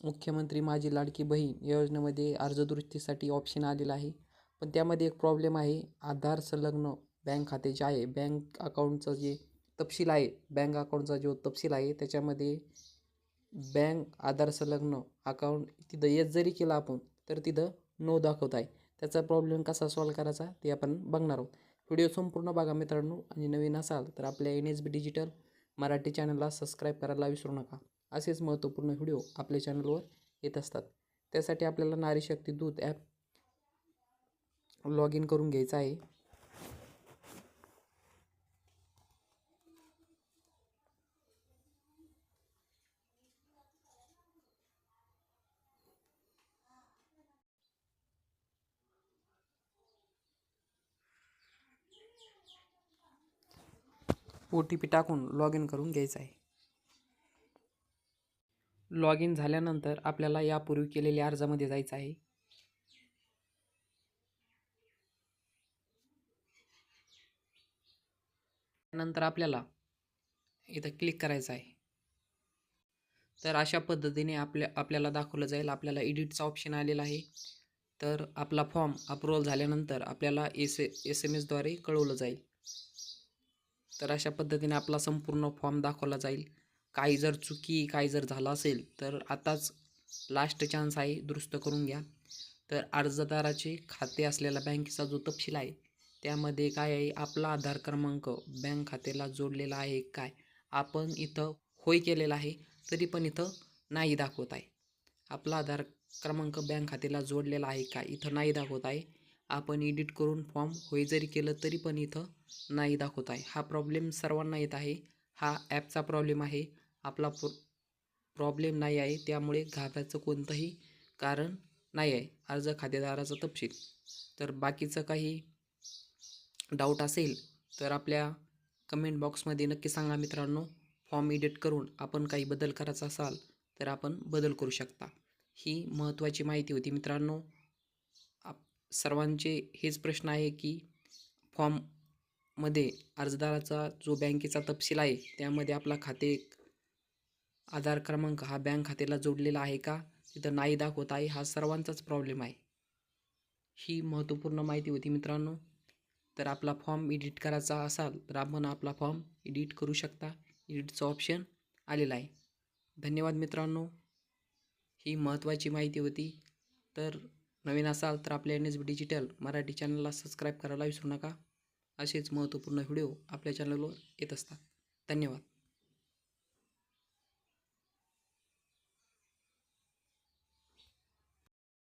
मुख्यमंत्री माझी लाडकी बहीण या योजनेमध्ये अर्ज दुरुस्तीसाठी ऑप्शन आलेला आहे. पण त्यामध्ये एक प्रॉब्लेम आहे. आधार संलग्न बँक खाते जे आहे बँक अकाउंटचं जे तपशील आहे बँक अकाउंटचा जो तपशील आहे त्याच्यामध्ये बँक आधार संलग्न अकाउंट तिथं येत जरी केलं आपण तर तिथं नो दाखवत आहे. त्याचा प्रॉब्लेम कसा सॉल्व करायचा ते आपण बघणार आहोत. व्हिडिओ संपूर्ण बघा मित्रांनो. आणि नवीन असाल तर आपल्या N S B digital Marathi चॅनलला सबस्क्राईब करायला विसरू नका. असेच महत्त्वपूर्ण व्हिडिओ आपल्या चॅनलवर येत असतात. त्यासाठी आपल्याला नारीशक्ती दूत ॲप लॉग इन करून घ्यायचं आहे. ओ टी पी टाकून लॉग इन करून घ्यायचं आहे. लॉग इन झाल्यानंतर आपल्याला यापूर्वी केलेल्या अर्जामध्ये जायचं आहे. नंतर आपल्याला इथं क्लिक करायचं आहे. तर अशा पद्धतीने आपल्या आपल्याला दाखवलं जाईल. आपल्याला एडिटचा ऑप्शन आलेला आहे. तर आपला फॉर्म अप्रूव्हल झाल्यानंतर आपल्याला एस एस एम एसद्वारे कळवलं जाईल. तर अशा पद्धतीने आपला संपूर्ण फॉर्म दाखवला जाईल. काही जर चुकी काही जर झालं असेल तर आताच लास्ट चान्स आहे दुरुस्त करून घ्या. तर अर्जदाराचे खाते असलेला बँकेचा जो तपशील आहे त्यामध्ये काय आहे? आपला आधार क्रमांक बँक खात्याला जोडलेला आहे काय? आपण इथं होय केलेला आहे तरी पण इथं नाही दाखवत आहे. आपला आधार क्रमांक बँक खात्याला जोडलेला आहे काय इथं नाही दाखवत आहे. आपण एडिट करून फॉर्म होय जरी केलं तरी पण इथं नाही दाखवत आहे. हा प्रॉब्लेम सर्वांना येत आहे. हा ॲपचा प्रॉब्लेम आहे. आपला प्रो प्रॉब्लेम नाही आहे त्यामुळे घाबरायचं कोणतंही कारण नाही आहे. अर्ज खातेदाराचा तपशील. तर बाकीचं काही डाऊट असेल तर आपल्या कमेंट बॉक्समध्ये नक्की सांगा मित्रांनो. फॉर्म एडिट करून आपण काही बदल करायचा असाल तर आपण बदल करू शकता. ही महत्त्वाची माहिती होती मित्रांनो. आप सर्वांचे हेच प्रश्न आहे की फॉर्ममध्ये अर्जदाराचा जो बँकेचा तपशील आहे त्यामध्ये आपला खाते आधार क्रमांक हा बँक खात्याला जोडलेला आहे का? तिथं नाही दाखवत आहे. हा सर्वांचाच प्रॉब्लेम आहे. ही महत्त्वपूर्ण माहिती होती मित्रांनो. तर आपला फॉर्म एडिट करायचा असाल तर आपण आपला फॉर्म एडिट करू शकता. एडिटचं ऑप्शन आलेलं आहे. धन्यवाद मित्रांनो. ही महत्त्वाची माहिती होती. तर नवीन असाल तर आपल्या N S B digital Marathi चॅनलला सबस्क्राईब करायला विसरू नका. असेच महत्त्वपूर्ण व्हिडिओ आपल्या चॅनलवर येत असतात. धन्यवाद.